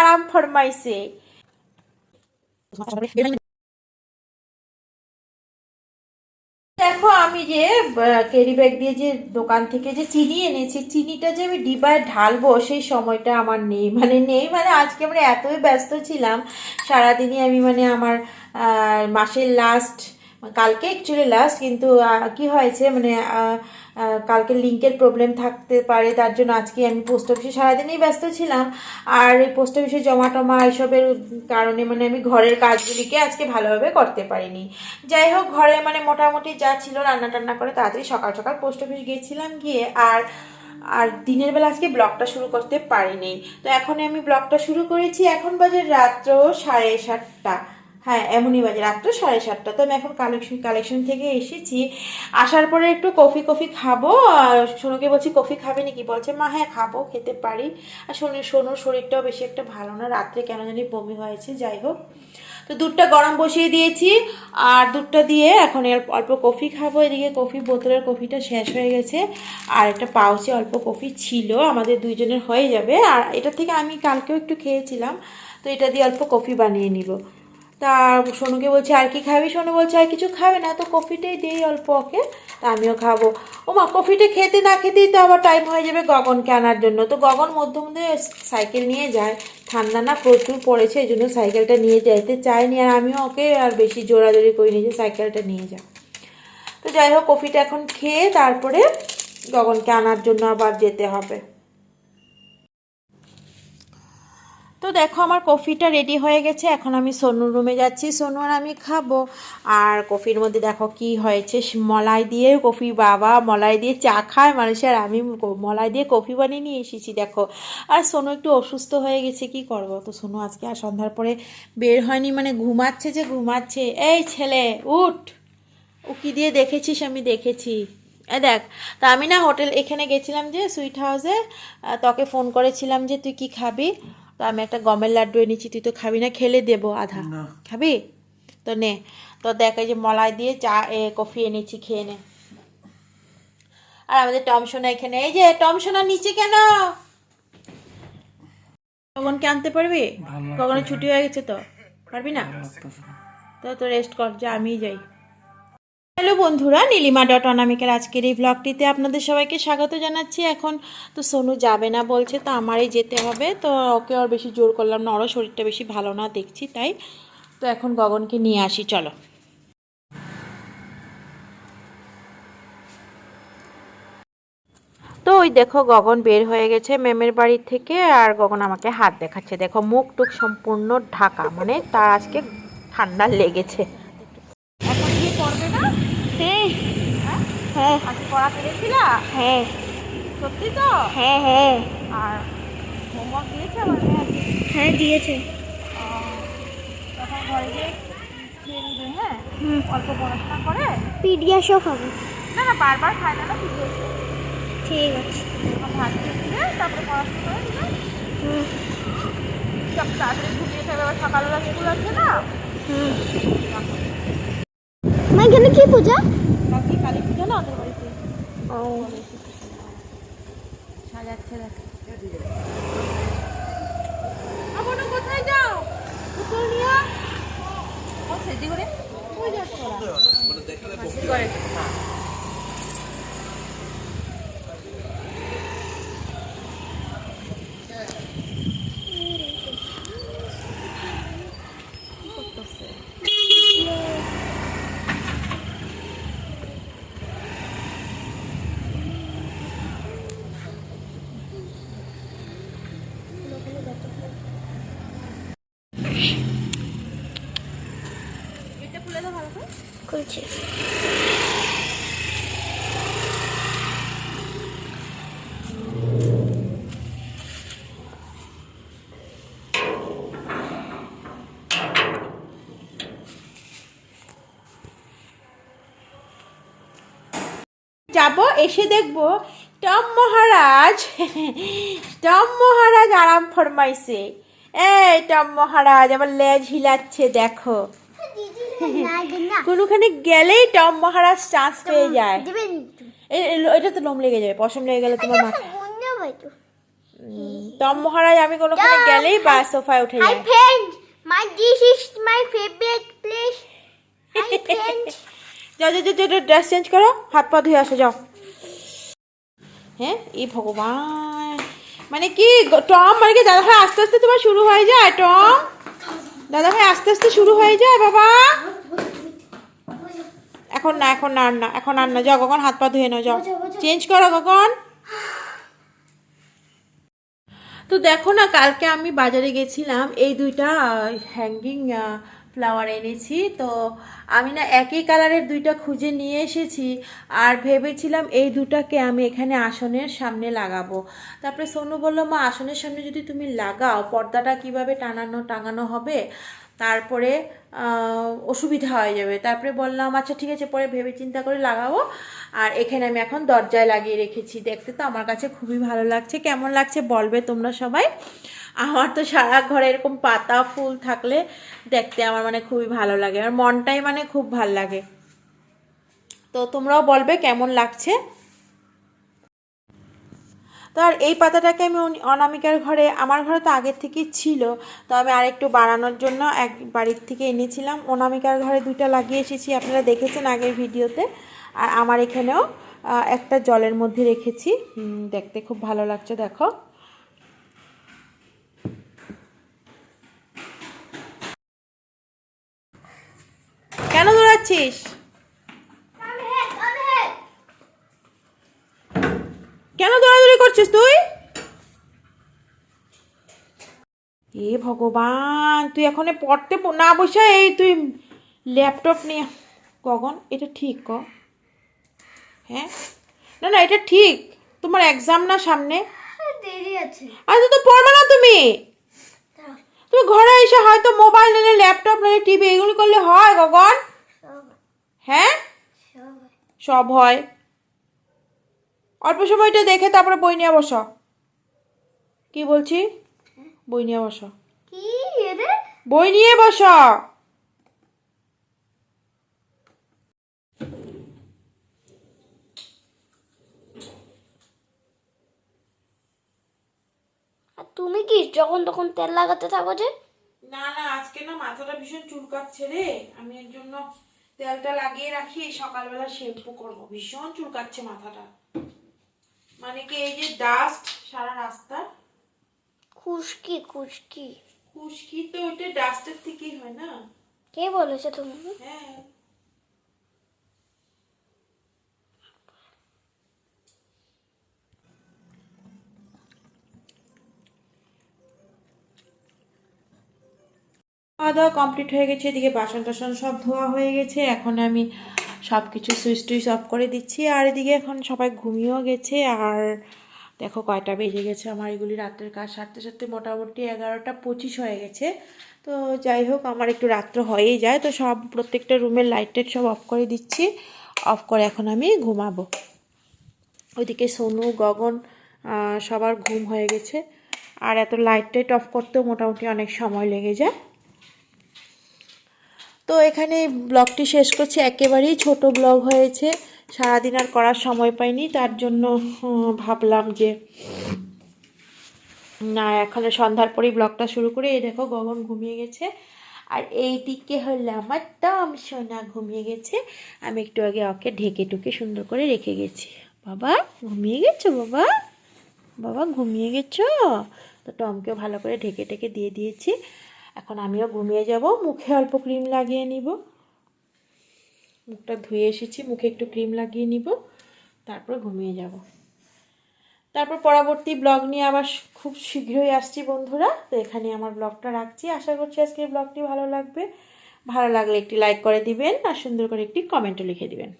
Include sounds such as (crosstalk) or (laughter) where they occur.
আরাম ফরমাইছে। দেখো, আমি যে ক্যারি ব্যাগ দিয়ে যে দোকান থেকে যে চিনি এনেছি, চিনিটা যে আমি ডিবায় ঢালবো, সেই সময়টা আমার নেই। মানে নেই মানে আজকে আমরা এতই ব্যস্ত ছিলাম, সারাদিনই আমি মানে আমার মাসের লাস্ট কালকে অ্যাকচুয়ালি লাস্ট কিন্তু কি হয়েছে মানে কালকে লিঙ্কের প্রবলেম থাকতে পারে, তার জন্য আজকে আমি পোস্ট অফিসে সারাদিনই ব্যস্ত ছিলাম। আর এই পোস্ট অফিসে জমা টমা এইসবের কারণে মানে আমি ঘরের কাজগুলিকে আজকে ভালোভাবে করতে পারিনি। যাই হোক, ঘরে মানে মোটামুটি যা ছিল রান্না টান্না করে তাড়াতাড়ি সকাল সকাল পোস্ট অফিস গিয়েছিলাম গিয়ে আর আর দিনের বেলা আজকে ব্লগটা শুরু করতে পারিনি। তো এখন আমি ব্লগটা শুরু করেছি। এখন বাজে রাত্র সাড়ে সাতটা। হ্যাঁ এমনই বাজে। রাত্র সাড়ে সাতটা। তো আমি এখন কালেকশন কালেকশন থেকে এসেছি। আসার পরে একটু কফি কফি খাব। আর সোনুকে বলছি, কফি খাবে নাকি? বলছে, মা হ্যাঁ খাব, খেতে পারি। আর সোনু, সোনুর শরীরটাও বেশি একটা ভালো না। রাত্রে কেন জানি বমি হয়েছে, যাই হোক। তো দুধটা গরম বসিয়ে দিয়েছি। আর দুধটা দিয়ে এখন অল্প কফি খাব। এদিকে কফি বোতলের কফিটা শেষ হয়ে গেছে। আর একটা পাউচে অল্প কফি ছিল। আমাদের দুইজনের হয়ে যাবে। আর এটা থেকে আমি কালকেও একটু খেয়েছিলাম। তো এটা দিয়ে অল্প কফি বানিয়ে নিব। তা সোনুকে বলছে, আর কি খাবি? সোনু বলছে, আর কিছু খাবে না, তো কফিটাই দিই অল্প ওকে, তা আমিও খাব। ও মা কফিটা খেতে না খেতেই তো আবার টাইম হয়ে যাবে গগনকে আনার জন্য। তো গগন মধ্যে মধ্যে সাইকেল নিয়ে যায়। ঠান্ডা না প্রচুর পড়েছে, এই জন্য সাইকেলটা নিয়ে যাইতে চাইনি আর আমিও ওকে আর বেশি জোরাজোরি করিনি যে সাইকেলটা নিয়ে যা তো যাই হোক, কফিটা এখন খেয়ে তারপরে গগনকে আনার জন্য আবার যেতে হবে। তো দেখো আমার কফিটা রেডি হয়ে গেছে, এখন আমি সোনুর রুমে যাচ্ছি। সোনু আর আমি খাব। আর কফির মধ্যে দেখো কি হয়েছে মলাই দিয়ে কফি বাবা মলাই দিয়ে চা খায় মানুষের। আর আমি মলাই দিয়ে কফি বানিয়ে নিয়ে এসেছি, দেখো। আর সোনু একটু অসুস্থ হয়ে গেছে, কি করব? তো সোনু আজকে আর সন্ধ্যার পরে বের হয়নি মানে ঘুমাচ্ছে যে ঘুমাচ্ছে। এই ছেলে, উঠ। উকি দিয়ে দেখেছিস? আমি দেখেছি। এ দেখ, তা আমি না হোটেল, এখানে গেছিলাম যে সুইট হাউসে তোকে ফোন করেছিলাম যে তুই কি খাবি? তো আমি একটা গমের লাড্ডু এনেছি তুই তো খাবি না খেলে দেবো আধা। খাবি? তো নে তো দেখ এই যে মলাই দিয়ে চা এ কফি এনেছি খেয়ে নে। আর আমাদের টমসোনা এখানে এই যে টমসোনা নিচে কেন? কখনকে আনতে পারবি? কখনো ছুটি হয়ে গেছে তো পারবি না? তো তো রেস্ট কর যে আমিই যাই। হ্যালো বন্ধুরা, নীলিমা ডট অনামিকার আজকের এই ব্লগটিতে আপনাদের সবাইকে স্বাগত জানাচ্ছি এখন। তো সোনু যাবে না বলছে, তো আমারই যেতে হবে। তো ওকে আর বেশি জোর করলাম না, ওরও শরীরটা বেশি ভালো না দেখছি তাই। তো এখন গগনকে নিয়ে আসি, চলো। তো ওই দেখো, গগন বের হয়ে গেছে ম্যামের বাড়ি থেকে, আর গগন আমাকে হাত দেখাচ্ছে। দেখো, মুখ টুক সম্পূর্ণ ঢাকা মানে তার আজকে ঠান্ডা লেগেছে। হ্যাঁ। হ্যাঁ। আজকে পড়া পেরেছিলা হ্যাঁ। সত্যি তো? হ্যাঁ হ্যাঁ। আর হোমওয়ার্ক দিয়েছে আমার হ্যাঁ দিয়েছে। তখন ঘরে গিয়ে খেয়ে নিবে হ্যাঁ? অল্প পড়াশোনা করে? পিডিয়াশও খাব না না বারবার খায় না না ঠিক আছে। ভাত খেয়ে তারপরে পড়াশোনা করে হুম। সব তাড়াতাড়ি ঘুমিয়ে থাকবে আবার সকালবেলা স্কুল আছে না? হুম। মা এখানে কি পূজা? বাকি কালী পূজা না ওদের বাড়িতে? ও। সাজাচ্ছে দেখ। আপনি কোথায় যাও? পুতুল নিয়ে ও সেদি করে। কই যাস তোরা সেদি করে খুলছি যাব, এসে দেখব, টম মহারাজ টম মহারাজ আরাম ফরমাইছে। এই, টম মহারাজ আবার লেজ হিলাচ্ছে, দেখো। কোনোখানে গেলেই টম মহারাজ চান্স পেয়ে যায়। এটা তো লোম লেগে যাবে পশম লেগে গেলে তোমার মাথা টম মহারাজ আমি কোনোখানে গেলেই বা সোফায় উঠে this is my favorite place. Hi (laughs) friend. যাও যাও যাও, ড্রেস চেঞ্জ করো হাত পা ধুয়ে আসো যাও। হ্যাঁ এই ভগবান। মানে কি টম মানে কি দাদা আস্তে আস্তে তোমার শুরু হয়ে যায় টম? দাদা ভাই আস্তে আস্তে শুরু হয়ে যায় বাবা। এখন না এখন না আর না এখন আর না। যাও কখন হাত পা ধুয়ে নাও যাও। চেঞ্জ করো কখন তো দেখো না কালকে আমি বাজারে গেছিলাম এই দুইটা হ্যাঙ্গিং ফ্লাওয়ার এনেছি। তো আমি না একই কালারের দুইটা খুঁজে নিয়ে এসেছি আর ভেবেছিলাম এই দুটাকে আমি এখানে আসনের সামনে লাগাবো। তারপরে সোনু বলল, মা, আসনের সামনে যদি তুমি লাগাও, পর্দাটা কীভাবে টানানো, টাঙানো হবে? তারপরে অসুবিধা হয়ে যাবে। তারপরে বললাম আচ্ছা ঠিক আছে। পরে ভেবে চিন্তা করে লাগাবো। আর এখানে আমি এখন দরজায় লাগিয়ে রেখেছি। দেখতে তো আমার কাছে খুবই ভালো লাগছে। কেমন লাগছে বলবে তোমরা সবাই? আমার তো সারা ঘরে এরকম পাতা, ফুল থাকলে দেখতে আমার মানে খুবই ভালো লাগে। আর মনটাই মানে খুব ভালো লাগে। তো তোমরাও বলবে কেমন লাগছে? তো আর এই পাতাটাকে আমি অনামিকার ঘরে, আমার ঘরে তো আগের থেকেই ছিল। তো আমি আরেকটু বাড়ানোর জন্য এক বাড়ির থেকে এনেছিলাম। অনামিকার ঘরে দুইটা লাগিয়ে এসেছি। আপনারা দেখেছেন আগের ভিডিওতে। আর আমার এখানেও একটা জলের মধ্যে রেখেছি। দেখতে খুব ভালো লাগছে, দেখো। Here. কেন দৌড়াদৌড়ি করছিস তুই? এ ভগবান, তুই এখন পড়তে না বসে এই তুই ল্যাপটপ নিয়ে গগন, এটা ঠিক ক? হ্যাঁ? না না, এটা ঠিক। তোমার এক্সাম না সামনে? আরে তো পড়বে না তুমি। তুমি ঘরে এসে হয়তো মোবাইল নিলে, ল্যাপটপ নিলে টিভি এগুলো করলে হয়, গগন। হ্যাঁ? সব হয়। অল্প সময়টা দেখে তারপরে বই নিয়ে বসো। কি বলছি? বই নিয়ে বসো। বই নিয়ে বসো। আর তুমি কি যখন তখন তেল লাগাতে থাকো যে? না না আজকে না মাথাটা ভীষণ চুলকাচ্ছে রে। আমি এর জন্য তেলটা লাগিয়ে রাখি সকালবেলা শ্যাম্পু করব। ভীষণ চুলকাচ্ছে মাথাটা। মানে কি এই যে ডাস্ট সারা রাস্তা খুশকি খুশকি। খুশকি তো ওটা ডাস্টের থেকেই হয় না? কে বলেছে তুমি হ্যাঁ। খাওয়া দাওয়া কমপ্লিট হয়ে গেছে, এদিকে বাসন টাসন সব ধোয়া হয়ে গেছে। এখন আমি সব কিছু সুইচ টুইচ অফ করে দিচ্ছি। আর এদিকে এখন সবাই ঘুমিয়েও গেছে। আর দেখো কয়টা বেজে গেছে আমার, এগুলি রাত্রের কাজ সারতে সারতে মোটামুটি এগারোটা পঁচিশ হয়ে গেছে। তো যাই হোক, আমার একটু রাত্র হয়েই যায়। তো সব, প্রত্যেকটা রুমের লাইট টাইট সব অফ করে দিচ্ছি। অফ করে এখন আমি ঘুমাবো। ওইদিকে সোনু, গগন সবার ঘুম হয়ে গেছে। আর এত লাইট টাইট অফ করতেও মোটামুটি অনেক সময় লেগে যায়। তো এখানে ব্লগটি শেষ করছি। একেবারেই ছোট ব্লগ হয়েছে। সারাদিন আর করার সময় পাইনি, তার জন্য ভাবলাম যে, না, এখন সন্ধ্যার পরেই ব্লগটা শুরু করে। এই দেখো, গগন ঘুমিয়ে গেছে। আর এই দিকে হলো আমার দম। সোনা ঘুমিয়ে গেছে। আমি একটু আগে ওকে ঢেকে টুকে সুন্দর করে রেখে গেছি। বাবা, ঘুমিয়ে গেছো বাবা? বাবা, ঘুমিয়ে গেছো? তো টমকেও ভালো করে ঢেকে ঢেকে দিয়ে দিয়েছি। এখন আমিও ঘুমিয়ে যাব, মুখে অল্প ক্রিম লাগিয়ে নিব। মুখটা ধুয়ে এসেছি, মুখে একটু ক্রিম লাগিয়ে নিব, তারপর ঘুমিয়ে যাব। তারপর পরবর্তী ব্লগ নিয়ে আবার খুব শীঘ্রই আসছি বন্ধুরা, তো এখানে আমার ব্লগটা রাখছি। আশা করছি আজকের ব্লগটি ভালো লাগবে। ভালো লাগলে একটি লাইক করে দিবেন, আর সুন্দর করে একটি কমেন্টও লিখে দিবেন।